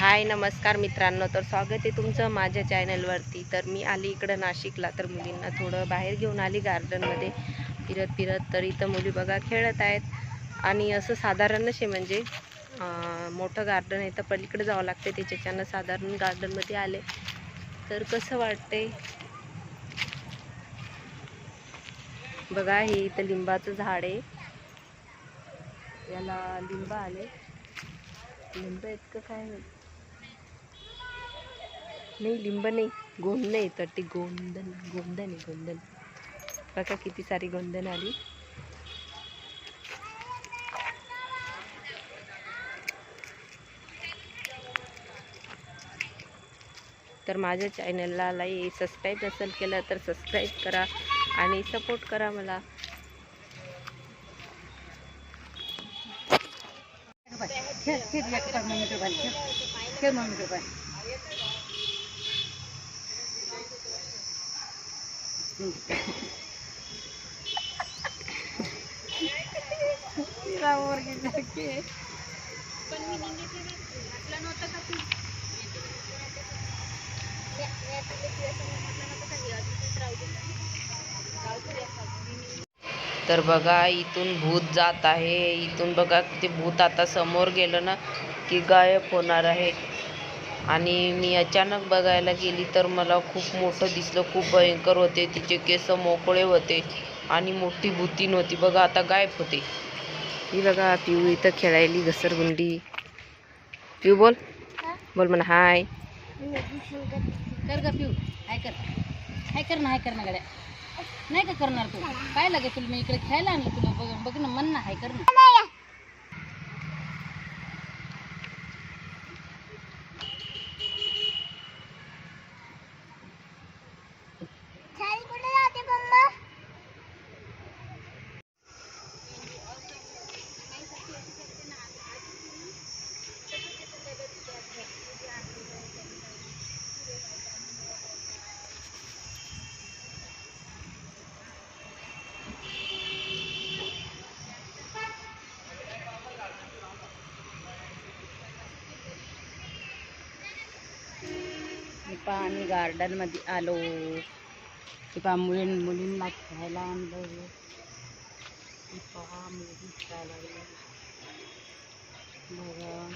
हाय नमस्कार मित्रांनो. तर स्वागत आहे तुमचं माझ्या चॅनलवरती. तर मी आली इकडं नाशिकला. तर मुलींना थोडं बाहेर घेऊन आली गार्डनमध्ये. फिरत फिरत तर इथं मुली बघा खेळत आहेत. आणि असं साधारणच आहे म्हणजे मोठं गार्डन आहे. तर पलीकडे जावं लागते त्याच्याच्यानं साधारण गार्डनमध्ये आले. तर कसं वाटते बघा हे इथं लिंबाचं झाड आहे. याला लिंब आले. लिंब इतकं काय नाही लिंब नाही गोंद नाही तर ते गोंदन गोंदन आहे गोंदन बघा किती सारी गोंदन आली तर माझ्या चॅनलला लाई सबस्क्राईब नसेल केलं तर सबस्क्राईब करा आणि सपोर्ट करा मला खेळ खेळ एक खेळ मम्मी कडे पाय तर बघा इथून भूत जात आहे. इथून बघा ते भूत आता समोर गेलं ना की गायब होणार आहे आणि मी अचानक बघायला गेली तर मला खूप मोठं दिसलं खूप भयंकर होते. तिचे केस मोकळे होते आणि मोठी भूतीन होती बघा आता गायब होते. ही बघा पिऊ इथं खेळायली घसरगुंडी. पिऊ बोल. बोल म्हणा हाय. कर ग पिऊ. हाय कर. हाय कर ना हाय कर ना गड्या. नाही का करणार तू? काय लागे तुला मी इकडे खेळायला आणलं तुला बघ बघ ना मन ना हाय कर ना मी पहा आम्ही गार्डनमध्ये आलो. हे पहा मुलीं मुलींना खेळायला आणलं. पहा मुली खेळायला बघा